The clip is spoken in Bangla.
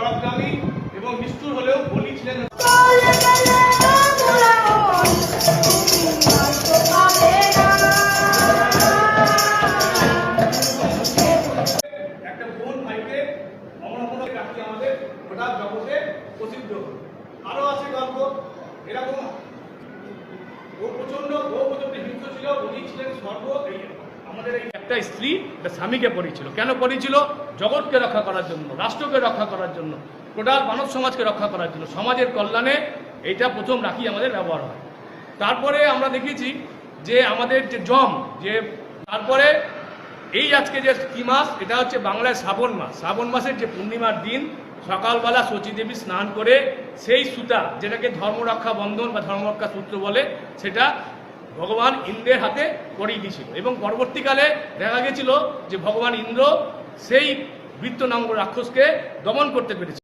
প্রচণ্ড এবং নিষ্ঠুর হলেও বলি ছিলেন একটা বোন ভাইকে অমরপণ রাখি আমাদের গোটা জগতে প্রসিদ্ধ। আরও আছে গল্প, এরকম। ও প্রচণ্ড ও প্রচণ্ড হিংস্র ছিল, উনি ছিলেন সর্ব আমাদের এই একটা স্ত্রী একটা স্বামীকে পড়েছিল কেন পড়েছিল জগৎকে রক্ষা করার জন্য, রাষ্ট্রকে রক্ষা করার জন্য, টোটাল মানব সমাজকে রক্ষা করার জন্য, সমাজের কল্যাণে এইটা প্রথম রাখি আমাদের ব্যবহার হয়। তারপরে আমরা দেখেছি যে আমাদের যে জম, যে তারপরে এই আজকে যে কি মাস, এটা হচ্ছে বাংলায় শ্রাবণ মাস। শ্রাবণ মাসের যে পূর্ণিমার দিন, সকালবেলা শচীদেবী স্নান করে সেই সুতা, যেটাকে ধর্মরক্ষা বন্ধন বা ধর্মরক্ষা সূত্র বলে, সেটা ভগবান ইন্দ্রের হাতে করিয়ে দিয়েছিল। এবং পরবর্তীকালে দেখা গেছিল যে ভগবান ইন্দ্র সেই বৃত্ত নামক রাক্ষসকে দমন করতে পেরেছে।